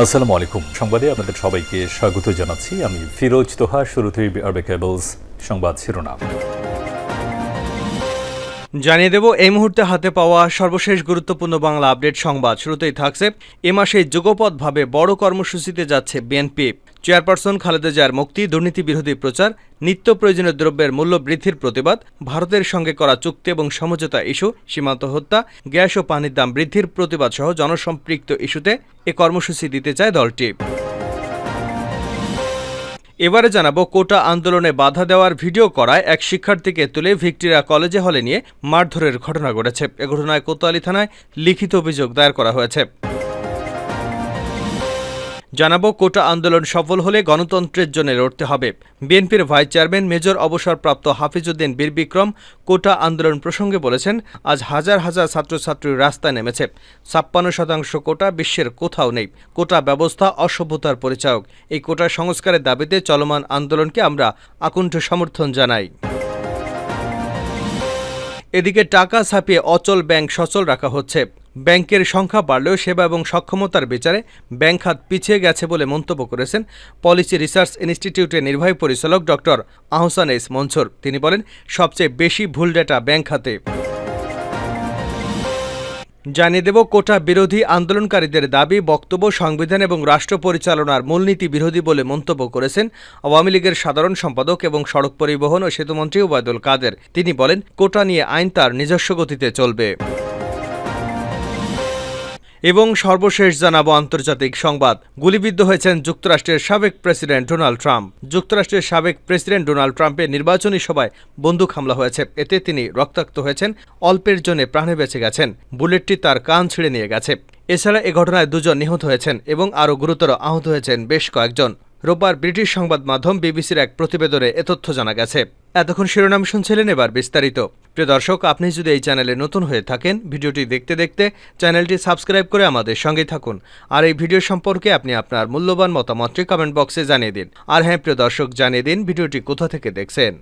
আসসালামু আলাইকুম। সংবাদে আপনাদের সবাইকে স্বাগত জানাচ্ছি। আমি ফিরোজ তোহা, শুরুতেই আরবে কেবলস সংবাদ শিরোনাম। জানিয়ে দেব, এই মুহূর্তে হাতে পাওয়া সর্বশেষ গুরুত্বপূর্ণ বাংলা আপডেট সংবাদ। শুরুতেই থাকছে, এ মাসে যুগপথভাবে বড় কর্মসূচিতে যাচ্ছে বিএনপি। চেয়ারপারসন খালেদা জিয়ার মুক্তি, দুর্নীতি বিরোধী প্রচার, নিত্য প্রয়োজনীয় দ্রব্যের মূল্য বৃদ্ধির প্রতিবাদ, ভারতের সঙ্গে করা চুক্তি এবং সমঝোতা ইস্যু, সীমান্ত হত্যা, গ্যাস ও পানির দাম বৃদ্ধির প্রতিবাদ সহ জনসম্পৃক্ত ইস্যুতে এ কর্মসূচি দিতে চায় দলটি। এবারে জানাব, কোটা আন্দোলনে বাধা দেওয়ার ভিডিও করায় এক শিক্ষার্থীকে তুলে ভিক্টোরিয়া কলেজে হলে নিয়ে মারধরের ঘটনা ঘটেছে। এ ঘটনায় কোতোয়ালি থানায় লিখিত অভিযোগ দায়ের করা হয়েছে। জানাব কোটা আন্দোলন সফল হলে গণতন্ত্রের জন্য লড়তে হবে। বিএনপির ভাইস চেয়ারম্যান মেজর অবসরপ্রাপ্ত হাফিজউদ্দিন বীর বিক্রম কোটা আন্দোলন প্রসঙ্গে বলেছেন, আজ হাজার হাজার ছাত্রছাত্রী রাস্তায় নেমেছে। ছাপ্পান্ন শতাংশ কোটা বিশ্বের কোথাও নেই। কোটা ব্যবস্থা অসভ্যতার পরিচায়ক। এই কোটা সংস্কারের দাবিতে চলমান আন্দোলনকে আমরা আকুণ্ঠ সমর্থন জানাই। এদিকে টাকা ছাপিয়ে অচল ব্যাংক সচল রাখা হচ্ছে। ব্যাংকের সংখ্যা বাড়লেও সেবা এবং সক্ষমতার বিচারে ব্যাংক খাত পিছিয়ে গেছে বলে মন্তব্য করেছেন পলিসি রিসার্চ ইনস্টিটিউটের নির্বাহী পরিচালক ডক্টর আহসান এস মনসুর। তিনি বলেন, সবচেয়ে বেশি ভুল ডেটা ব্যাংক খাতে জানিয়ে দেব, কোটা বিরোধী আন্দোলনকারীদের দাবি, বক্তব্য, সংবিধান এবং রাষ্ট্র পরিচালনার মূলনীতি বিরোধী বলে মন্তব্য করেছেন আওয়ামী লীগের সাধারণ সম্পাদক এবং সড়ক পরিবহন ও সেতুমন্ত্রী ওবায়দুল কাদের। তিনি বলেন, কোটা নিয়ে আইন তার নিজস্ব গতিতে চলবে। এবং সর্বশেষ জানাব আন্তর্জাতিক সংবাদ। গুলিবিদ্ধ হয়েছেন যুক্তরাষ্ট্রের সাবেক প্রেসিডেন্ট ডোনাল্ড ট্রাম্প। যুক্তরাষ্ট্রের সাবেক প্রেসিডেন্ট ডোনাল্ড ট্রাম্পের নির্বাচনী সভায় বন্দুক হামলা হয়েছে। এতে তিনি রক্তাক্ত হয়েছেন, অল্পের জন্য প্রাণে বেঁচে গেছেন। বুলেটটি তার কান ছিঁড়ে নিয়ে গেছে। এছাড়া এ ঘটনায় দুজন নিহত হয়েছেন এবং আরও গুরুতর আহত হয়েছেন বেশ কয়েকজন। রোববার ব্রিটিশ সংবাদ মাধ্যম বিবিসির এক প্রতিবেদনে এ তথ্য জানা গেছে। এতক্ষণ শিরোনাম শুনছিলেন এবার বিস্তারিত। প্রিয় দর্শক, আপনি যদি এই চ্যানেলে নতুন হয়ে থাকেন, ভিডিওটি দেখতে দেখতে চ্যানেলটি সাবস্ক্রাইব করে আমাদের সঙ্গে থাকুন। আর এই ভিডিও সম্পর্কে আপনি আপনার মূল্যবান মতামতটি কমেন্ট বক্সে জানিয়ে দিন। আর হ্যাঁ প্রিয় দর্শক, জানিয়ে দিন ভিডিওটি কোথা থেকে দেখছেন।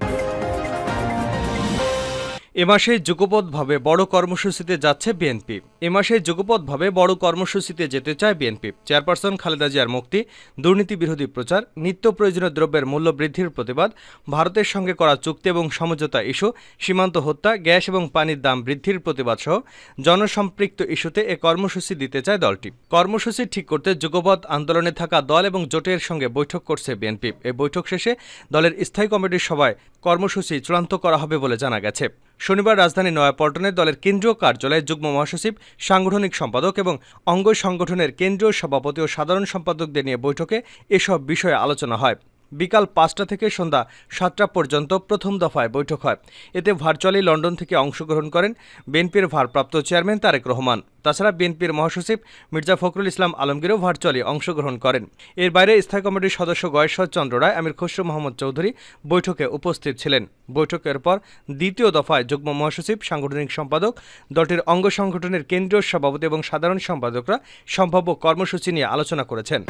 এ মাসে যুগপথভাবে বড় কর্মসূচিতে যাচ্ছে বিএনপি। এ মাসে যুগপথভাবে বড় কর্মসূচিতে যেতে চায় বিএনপি। চেয়ারপারসন খালেদা জিয়ার মুক্তি, দুর্নীতি বিরোধী প্রচার, নিত্য প্রয়োজনীয় দ্রব্যের মূল্য বৃদ্ধির প্রতিবাদ, ভারতের সঙ্গে করা চুক্তি এবং সমঝোতা ইস্যু, সীমান্ত হত্যা, গ্যাস এবং পানির দাম বৃদ্ধির প্রতিবাদ সহ জনসম্পৃক্ত ইস্যুতে এ কর্মসূচি দিতে চায় দলটি। কর্মসূচি ঠিক করতে যুগপথ আন্দোলনে থাকা দল এবং জোটের সঙ্গে বৈঠক করছে বিএনপি। এই বৈঠক শেষে দলের স্থায়ী কমিটির সভায় কর্মসূচি চূড়ান্ত করা হবে বলে জানা গেছে। শনিবার রাজধানী নয়াপল্টনে দলের কেন্দ্রীয় কার্যালয়ে যুগ্ম মহাসচিব, সাংগঠনিক সম্পাদক এবং অঙ্গ সংগঠনের কেন্দ্রীয় সভাপতি ও সাধারণ সম্পাদকদের নিয়ে বৈঠকে এসব বিষয়ে আলোচনা হয়। বিকাল পাঁচটা থেকে সন্ধ্যা সাতটা পর্যন্ত প্রথম দফায় বৈঠক হয়। এতে ভার্চুয়ালি লন্ডন থেকে অংশগ্রহণ করেন বিএনপির ভারপ্রাপ্ত চেয়ারম্যান তারেক রহমান। তাছাড়া বিএনপির মহাসচিব মির্জা ফখরুল ইসলাম আলমগীরও ভার্চুয়ালি অংশগ্রহণ করেন। এর বাইরে স্থায়ী কমিটির সদস্য গয়েশ্বর চন্দ্র রায়, আমির খসরু মোহাম্মদ চৌধুরী বৈঠকে উপস্থিত ছিলেন। বৈঠকের পর দ্বিতীয় দফায় যুগ্ম মহাসচিব, সাংগঠনিক সম্পাদক, দলটির অঙ্গ সংগঠনের কেন্দ্রীয় সভাপতি এবং সাধারণ সম্পাদকরা সম্ভাব্য কর্মসূচি নিয়ে আলোচনা করেছেন।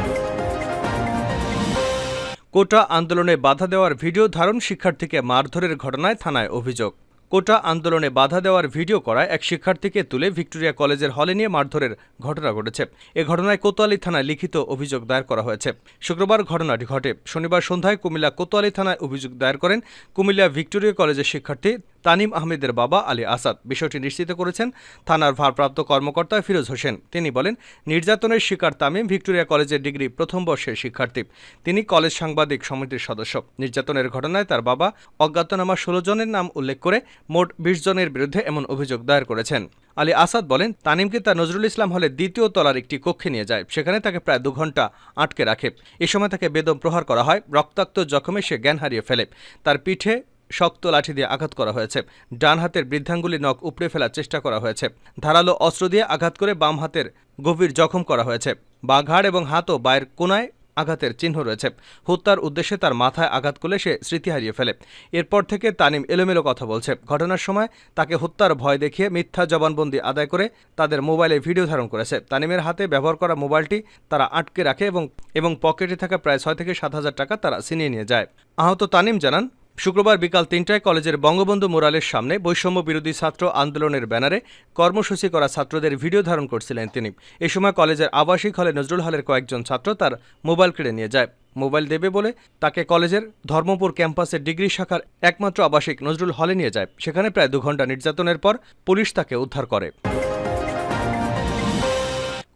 কোটা আন্দোলনে বাধা দেওয়ার ভিডিও ধারণ শিক্ষার্থীকে মারধরের ঘটনায় থানায় অভিযোগ। কোটা আন্দোলনে বাধা দেওয়ার ভিডিও করায় এক শিক্ষার্থীকে তুলে ভিক্টোরিয়া কলেজের হলে নিয়ে মারধরের ঘটনা ঘটেছে। এ ঘটনায় কোতোয়ালি থানায় লিখিত অভিযোগ দায়ের করা হয়েছে। শুক্রবার ঘটনাটি ঘটে। শনিবার সন্ধ্যায় কুমিল্লা কোতোয়ালি থানায় অভিযোগ দায়ের করেন কুমিল্লা ভিক্টোরিয়া কলেজের শিক্ষার্থী তানিম আহমেদের বাবা আলী আসাদ। বিষয়টি নিশ্চিত করেছেন থানার ভারপ্রাপ্ত কর্মকর্তা ফিরোজ হোসেন। তিনি বলেন, নির্যাতনের শিকার তামিম ভিক্টোরিয়া কলেজের ডিগ্রি প্রথম বর্ষের শিক্ষার্থী। তিনি কলেজ সাংবাদিক সমিতির সদস্য। নির্যাতনের ঘটনায় তার বাবা অজ্ঞাতনামা ষোলো জনের নাম উল্লেখ করে মোট বিশ জনের বিরুদ্ধে এমন অভিযোগ দায়ের করেছেন। আলী আসাদ বলেন, তানিমকে তার নজরুল ইসলাম হলে দ্বিতীয় তলার একটি কক্ষে নিয়ে যায়। সেখানে তাকে প্রায় দু ঘণ্টা আটকে রাখে। এ সময় তাকে বেদম প্রহার করা হয়। রক্তাক্ত জখমে সে জ্ঞান হারিয়ে ফেলে। তার পিঠে শক্ত লাঠি দিয়ে আঘাত করা হয়েছে। ডান হাতের বৃদ্ধাঙ্গুলি নখ উপড়ে ফেলার চেষ্টা করা হয়েছে। ধারালো অস্ত্র দিয়ে আঘাত করে বাম হাতের গভীর জখম করা হয়েছে। বাঘাড় এবং হাতও বায়ের কোনায় আঘাতের চিহ্ন রয়েছে। হত্যার উদ্দেশ্যে তার মাথায় আঘাত করলে সে স্মৃতি হারিয়ে ফেলে। এরপর থেকে তানিম এলোমেলো কথা বলছে। ঘটনার সময় তাকে হত্যার ভয় দেখিয়ে মিথ্যা জবানবন্দি আদায় করে তাদের মোবাইলে ভিডিও ধারণ করেছে। তানিমের হাতে ব্যবহার করা মোবাইলটি তারা আটকে রাখে এবং এবং পকেটে থাকা প্রায় ছয় থেকে সাত হাজার টাকা তারা ছিনিয়ে নিয়ে যায়। আহত তানিম জানান শুক্রবার বিকাল তিনটায় কলেজের বঙ্গবন্ধু মোরালের সামনে বৈষম্য বিরোধী ছাত্র আন্দোলনের ব্যানারে কর্মসূচি করা ছাত্রদের ভিডিও ধারণ করছিলেন তিনি। এ সময় কলেজের আবাসিক হলে নজরুল হলের কয়েকজন ছাত্র তার মোবাইল কেড়ে নিয়ে যায়। মোবাইল দেবে বলে তাকে কলেজের ধর্মপুর ক্যাম্পাসের ডিগ্রি শাখার একমাত্র আবাসিক নজরুল হলে নিয়ে যায়। সেখানে প্রায় দু ঘণ্টা নির্যাতনের পর পুলিশ তাকে উদ্ধার করে।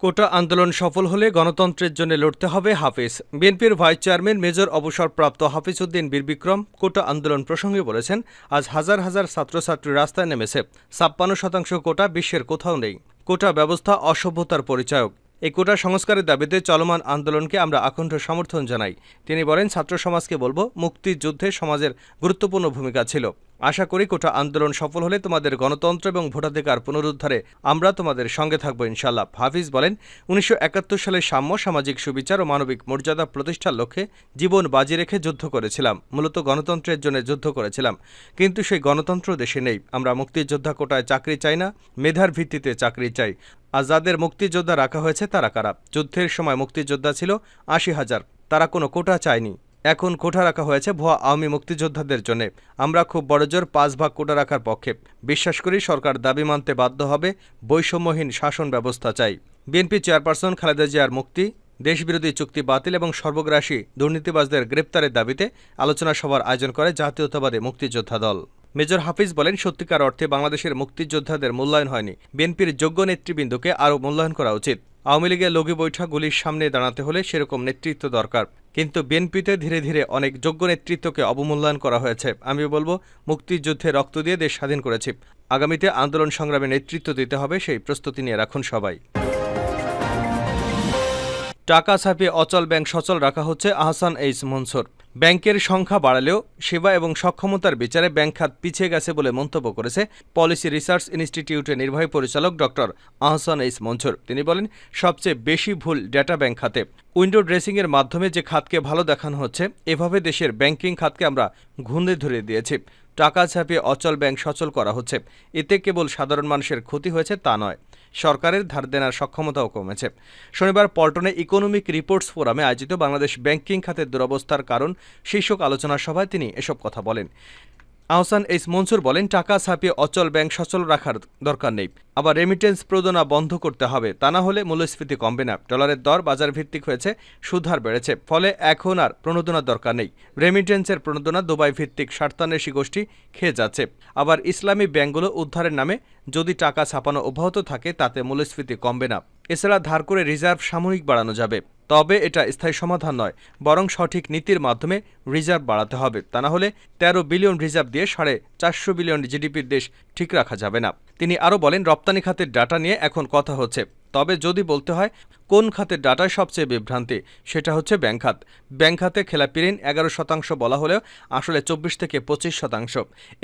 কোটা আন্দোলন সফল হলে গণতন্ত্রের জন্য লড়তে হবে হাফিজ। বিএনপির ভাইস চেয়ারম্যান মেজর অবসরপ্রাপ্ত হাফিজ উদ্দিন বীরবিক্রম কোটা আন্দোলন প্রসঙ্গে বলেছেন, আজ হাজার হাজার ছাত্রছাত্রী রাস্তায় নেমেছে, ছাপ্পান্ন শতাংশ কোটা বিশ্বের কোথাও নেই। কোটা ব্যবস্থা অসভ্যতার পরিচয়ক। এই কোটা সংস্কারের দাবিতে চলমান আন্দোলনকে আমরা আকণ্ঠ সমর্থন জানাই। তিনি বলেন, ছাত্র সমাজকে বলব, মুক্তিযুদ্ধে সমাজের গুরুত্বপূর্ণ ভূমিকা ছিল। আশা করি কোটা আন্দোলন সফল হলে তোমাদের গণতন্ত্র এবং ভোটাধিকার পুনরুদ্ধারে আমরা তোমাদের সঙ্গে থাকব ইনশাল্লাহ হাফিজ বলেন, উনিশশো একাত্তর সালে সাম্য, সামাজিক সুবিচার ও মানবিক মর্যাদা প্রতিষ্ঠার লক্ষ্যে জীবন বাজি রেখে যুদ্ধ করেছিলাম। মূলত গণতন্ত্রের জন্য যুদ্ধ করেছিলাম। কিন্তু সেই গণতন্ত্র দেশে নেই। আমরা মুক্তিযোদ্ধা কোটায় চাকরি চাই না, মেধার ভিত্তিতে চাকরি চাই। আর যাদের মুক্তিযোদ্ধা রাখা হয়েছে তারা কারা? যুদ্ধের সময় মুক্তিযোদ্ধা ছিল আশি হাজার। তারা কোনো কোটা চায়নি। এখন কোঠা রাখা হয়েছে ভুয়া আওয়ামী মুক্তিযোদ্ধাদের জন্য। আমরা খুব বড়জোর পাঁচ ভাগ কোটা রাখার পক্ষে। বিশ্বাস করি সরকার দাবি মানতে বাধ্য হবে, বৈষম্যহীন শাসন ব্যবস্থা চাই। বিএনপি চেয়ারপারসন খালেদা জিয়ার মুক্তি, দেশবিরোধী চুক্তি বাতিল এবং সর্বগ্রাসী দুর্নীতিবাজদের গ্রেপ্তারের দাবিতে আলোচনা সভার আয়োজন করে জাতীয়তাবাদী মুক্তিযোদ্ধা দল। মেজর হাফিজ বলেন, সত্যিকার অর্থে বাংলাদেশের মুক্তিযোদ্ধাদের মূল্যায়ন হয়নি। বিএনপির যোগ্য নেতৃবৃন্দকে আরও মূল্যায়ন করা উচিত। আওয়ামী লীগের লগি বৈঠকগুলির সামনে দাঁড়াতে হলে সেরকম নেতৃত্ব দরকার। কিন্তু বিএনপিতে ধীরে ধীরে অনেক যোগ্য নেতৃত্বকে অবমূল্যায়ন করা হয়েছে। আমি বলব, মুক্তিযুদ্ধে রক্ত দিয়ে দেশ স্বাধীন করেছি। আগামীতে আন্দোলন সংগ্রামে নেতৃত্ব দিতে হবে, সেই প্রস্তুতি নিয়ে রাখুন সবাই। টাকা ছাপিয়ে অচল ব্যাংক সচল রাখা হচ্ছে আহসান এইস মনসুর। ব্যাংকের সংখ্যা বাড়ালেও সেবা এবং সক্ষমতার বিচারে ব্যাংক খাত পিছিয়ে গেছে বলে মন্তব্য করেছে পলিসি রিসার্চ ইনস্টিটিউটের নির্বাহী পরিচালক ডক্টর আহসান এইচ মনসুর। তিনি বলেন, সবচেয়ে বেশি ভুল ডেটা ব্যাংক খাতে। উইন্ডো ড্রেসিংয়ের মাধ্যমে যে খাতকে ভালো দেখানো হচ্ছে, এভাবে দেশের ব্যাংকিং খাতকে আমরা ঘুণে ধরে দিয়েছি। টাকা ছাপিয়ে অচল ব্যাংক সচল করা হচ্ছে। এতে কেবল সাধারণ মানুষের ক্ষতি হয়েছে তা নয়। সরকারের ধার দেনার সক্ষমতাও কমেছে। শনিবার পল্টনে ইকোনমিক রিপোর্টস ফোরামে আয়োজিত বাংলাদেশ ব্যাংকিং খাতের দুরবস্থার কারণ শীর্ষক আলোচনা সভায় তিনি এসব কথা বলেন। আহসান এইস মনসুর বলেন, টাকা ছাপিয়ে অচল ব্যাংক সচল রাখার দরকার নেই। আবার রেমিটেন্স প্রদনা বন্ধ করতে হবে। তা না হলে মূল্যস্ফীতি কমবে না। ডলারের দর বাজার ভিত্তিক হয়েছে সুধার বেড়েছে। ফলে এখন আর প্রণোদনার দরকার নেই। রেমিটেন্সের প্রণোদনা দুবাই ভিত্তিক স্বার্থান্বেষী গোষ্ঠী খেয়ে যাচ্ছে। আবার ইসলামী ব্যাংকগুলো উদ্ধারের নামে যদি টাকা ছাপানো অব্যাহত থাকে, তাতে মূল্যস্ফীতি কমবে না। এছাড়া ধার করে রিজার্ভ সাময়িক বাড়ানো যাবে। তবে এটা স্থায়ী সমাধান নয়, বরং সঠিক নীতির মাধ্যমে রিজার্ভ বাড়াতে হবে। তা না হলে তেরো বিলিয়ন রিজার্ভ দিয়ে সাড়ে চারশো বিলিয়ন জিডিপির দেশ ঠিক রাখা যাবে না। তিনি আরও বলেন, রপ্তানি খাতের ডাটা নিয়ে এখন কথা হচ্ছে। তবে যদি বলতে হয়, কোন খাতের ডাটায় সবচেয়ে বিভ্রান্তি, সেটা হচ্ছে ব্যাংক খাত। ব্যাংক খাতে খেলাপি ঋণ এগারো শতাংশ বলা হলেও আসলে চব্বিশ থেকে পঁচিশ শতাংশ।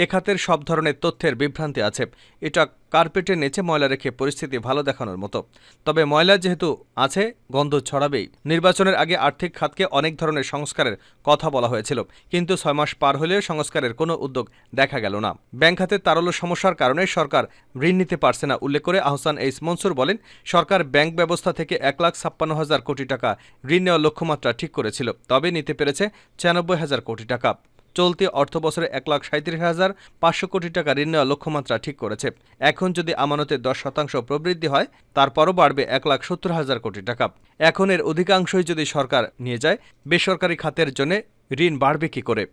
এ খাতের সব ধরনের তথ্যের বিভ্রান্তি আছে। এটা কার্পেটের নিচে ময়লা রেখে পরিস্থিতি ভালো দেখানোর মতো। তবে ময়লা যেহেতু আছে, গন্ধ ছড়াবেই। নির্বাচনের আগে আর্থিক খাতকে অনেক ধরনের সংস্কারের কথা বলা হয়েছিল। কিন্তু ছয় মাস পার হলেও সংস্কারের কোনো উদ্যোগ দেখা গেল না। ব্যাংক খাতের তারল্য সমস্যার কারণে সরকার ঋণ নিতে পারছে না, উল্লেখ করে আহসান এইস মনসুর বলেন সরকার ব্যাংক ব্যবস্থা থেকে এক লাখ ছাপ্পান্ন হাজার কোটি টাকা ঋণ নেওয়ার লক্ষ্যমাত্রা ঠিক করেছিল, তবে নিতে পেরেছে ছিয়ানব্বই হাজার কোটি টাকা। চলতি অর্থ বছরে এক লাখ সাঁত্রিশ হাজার পাঁচশো কোটি টাকা ঋণ নেওয়ার লক্ষ্যমাত্রা ঠিক করেছে। এখন যদি আমানতের দশ শতাংশ প্রবৃদ্ধি হয়, তারপরও বাড়বে এক লাখ সত্তর হাজার কোটি টাকা। এখন এর অধিকাংশই যদি সরকার নিয়ে যায়, বেসরকারি খাতের জন্য ঋণ বাড়বে কি করে?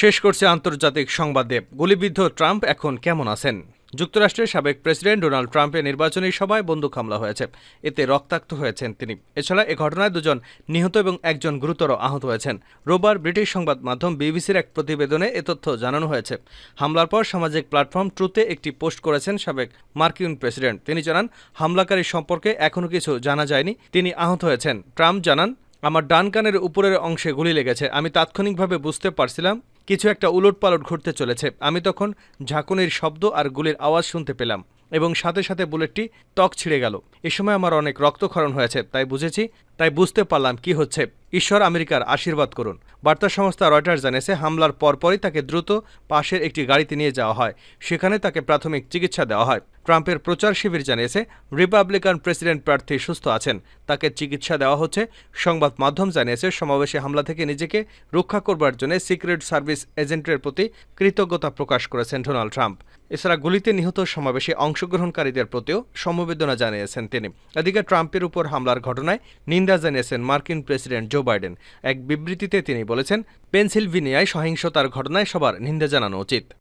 শেষ করছে আন্তর্জাতিক সংবাদে গুলিবিদ্ধ ট্রাম্প এখন কেমন আছেন? যুক্তরাষ্ট্রের সাবেক প্রেসিডেন্ট ডোনাল্ড ট্রাম্পের নির্বাচনী সভায় বন্দুক হামলা হয়েছে। এতে রক্তাক্ত হয়েছেন তিনি। এছাড়া এ ঘটনায় দুজন নিহত এবং একজন গুরুতর আহত হয়েছেন। রোববার ব্রিটিশ সংবাদ মাধ্যম বিবিসির এক প্রতিবেদনে এ তথ্য জানানো হয়েছে। হামলার পর সামাজিক প্ল্যাটফর্ম ট্রুতে একটি পোস্ট করেছেন সাবেক মার্কিন প্রেসিডেন্ট। তিনি জানান, হামলাকারী সম্পর্কে এখনও কিছু জানা যায়নি। তিনি আহত হয়েছেন। ট্রাম্প জানান, আমার ডান কানের উপরের অংশে গুলি লেগেছে। আমি তাৎক্ষণিকভাবে বুঝতে পারছিলাম কিছু একটা উলটপালট ঘটতে চলেছে। আমি তখন ঝাঁকুনির শব্দ আর গুলির আওয়াজ শুনতে পেলাম। এবং সাথে সাথে বুলেটটি ত্বক ছিঁড়ে গেল। এ সময় আমার অনেক রক্তক্ষরণ হয়েছে, তাই বুঝেছি, তাই বুঝতে পারলাম কি হচ্ছে। ঈশ্বর আমেরিকার আশীর্বাদ করুন। বার্তা সংস্থা রয়টার্স জানিয়েছে, হামলার পরপরই তাকে দ্রুত পাশের একটি গাড়িতে নিয়ে যাওয়া হয়। সেখানে তাকে প্রাথমিক চিকিৎসা দেওয়া হয়। ট্রাম্পের প্রচার শিবির জানিয়েছে, রিপাবলিকান প্রেসিডেন্ট প্রার্থী সুস্থ আছেন। তাকে চিকিৎসা দেওয়া হচ্ছে। সংবাদ মাধ্যম জানিয়েছে, সমাবেশে হামলা থেকে নিজেকে রক্ষা করবার জন্য সিক্রেট সার্ভিস এজেন্টের প্রতি কৃতজ্ঞতা প্রকাশ করেছেন ডোনাল্ড ট্রাম্প। এছাড়া গুলিতে নিহত সমাবেশে অংশগ্রহণকারীদের প্রতিও সমবেদনা জানিয়েছেন তিনি। এদিকে ট্রাম্পের উপর হামলার ঘটনায় নিন্দা জানিয়েছেন মার্কিন প্রেসিডেন্ট জো বাইডেন। এক বিবৃতিতে তিনি বলেছেন, পেনসিলভেনিয়ায় সহিংসতার ঘটনায় সবার নিন্দা জানানো উচিত।